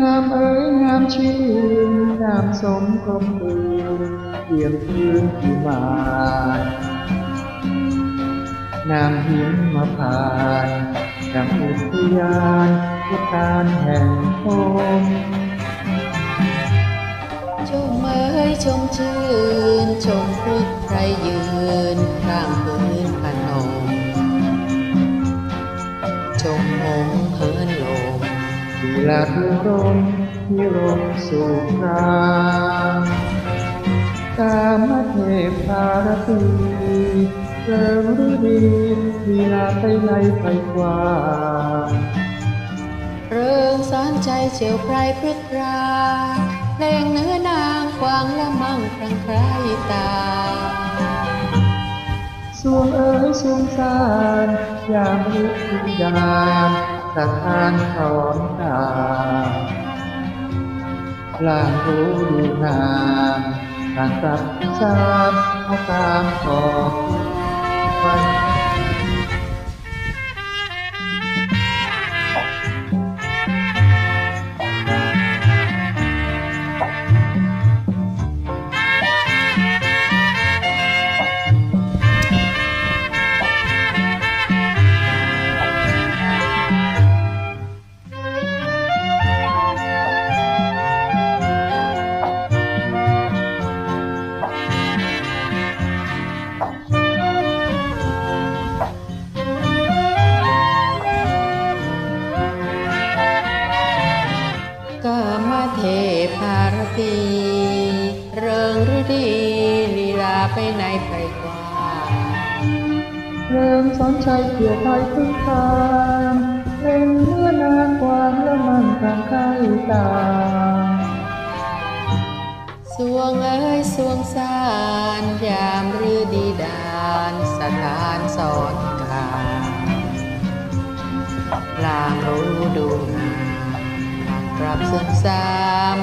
งามเอ้ยงามชื่นงามสมกลมกลืนเกี่ยมพื้นที่มานนามหินมาผ่านดังอุทยานพุทานแห่งโลมชมเอ่ยชมชื่น ชมพุทธไทยยืน ดีลาทุรมที่ลมสู่กลางกามเทพารตีเริงฤดีลีลาไปในไปกว้าเริงสารใจเฉียวไพรพฤกราเพลงเนื้อนางกวางละมั่งครังใครตาสวงเอ๋ยสวงสารยามฤดูยาม สถานสอนตาลางรู้ดูนามการกลับสามเอาตามขอบวัน กามเทพารตีเริงฤดีลีลาไปในไพรกว้างเริ่มสอนใจเกี่ยวไปพึ่งทางเป็นเมื่อนางกวางและมันทางใกล้ตาสวงเอ้ยสวงสารยามฤดีดานสถานสอนกาลางรู้ดูงา ปรับสื่อมสาม